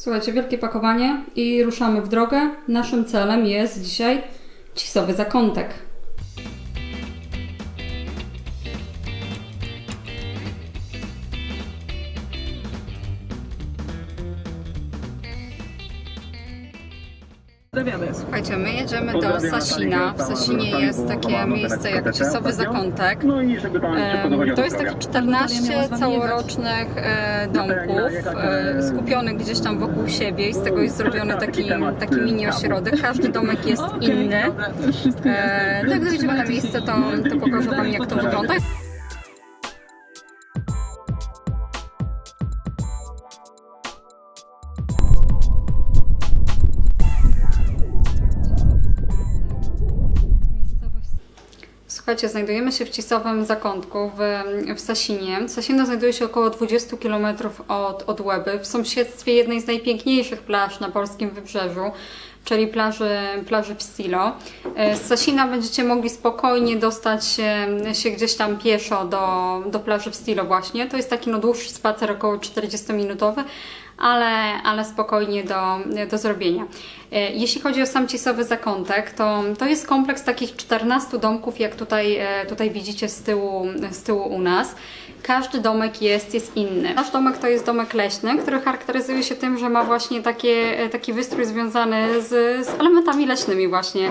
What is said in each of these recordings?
Słuchajcie, wielkie pakowanie i ruszamy w drogę. Naszym celem jest dzisiaj cisowy zakątek. Słuchajcie, my jedziemy do Sasina. W Sasinie jest takie miejsce jak Cisowy Zakątek. No To jest takie zdrowia. 14 całorocznych e, domków e, skupionych gdzieś tam wokół siebie i z tego jest zrobiony taki, taki mini ośrodek. Każdy domek jest inny. E, No jak dojdziemy na miejsce, to, to pokażę Wam jak to wygląda. Słuchajcie, znajdujemy się w Cisowym Zakątku w, w Sasinie. Sasino znajduje się około 20 km od, od Łeby, w sąsiedztwie jednej z najpiękniejszych plaż na polskim wybrzeżu, czyli plaży, plaży w Stilo. E, Z Sasina będziecie mogli spokojnie dostać się, się gdzieś tam pieszo do, do plaży w Stilo właśnie. To jest taki no, dłuższy spacer, około 40-minutowy, ale, ale spokojnie do, do zrobienia. E, Jeśli chodzi o sam Cisowy Zakątek, to, to jest kompleks takich 14 domków, jak tutaj, e, tutaj widzicie z tyłu, z tyłu u nas. Każdy domek jest, jest inny. Nasz domek to jest domek leśny, który charakteryzuje się tym, że ma właśnie takie, e, taki wystrój związany z, z elementami leśnymi właśnie.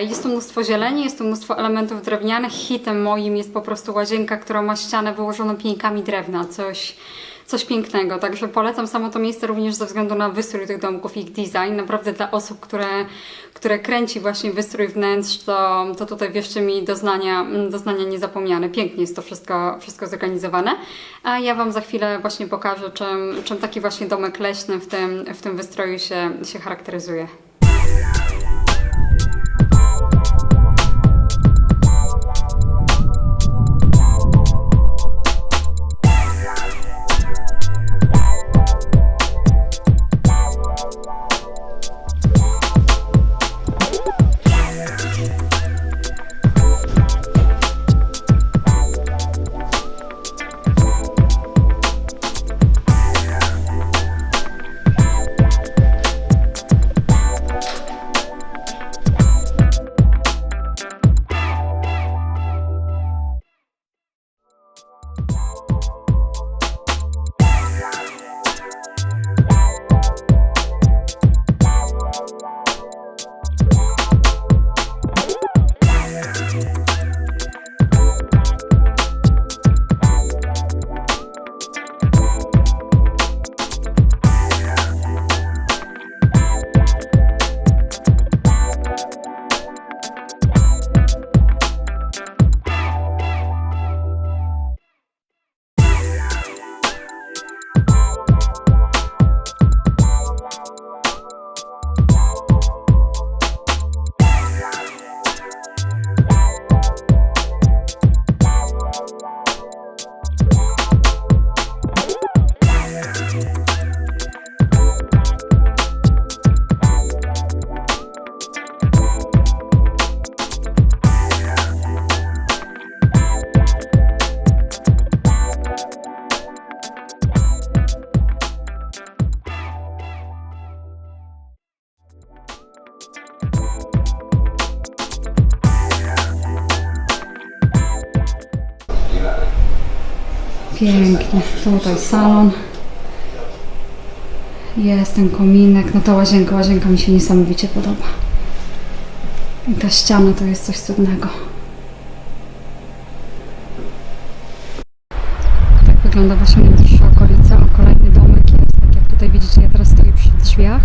Jest tu mnóstwo zieleni, jest tu mnóstwo elementów drewnianych. Hitem moim jest po prostu łazienka, która ma ścianę wyłożoną pieńkami drewna. Coś, coś pięknego. Także polecam samo to miejsce również ze względu na wystrój tych domków, ich design. Naprawdę dla osób, które, które kręci właśnie wystrój wnętrz, to, to tutaj wierzcie mi doznania, mm, doznania niezapomniane. Pięknie jest to wszystko, wszystko zorganizowane. A ja Wam za chwilę właśnie pokażę, czym, czym taki właśnie domek leśny w tym, w tym wystroju się, się charakteryzuje. Pięknie. Tutaj salon. Jest ten kominek. No to łazienka, łazienka mi się niesamowicie podoba. I ta ściana to jest coś cudnego. Tak wygląda właśnie najbliższa okolica. Kolejny domek jest, tak jak tutaj widzicie, ja teraz stoję przy drzwiach.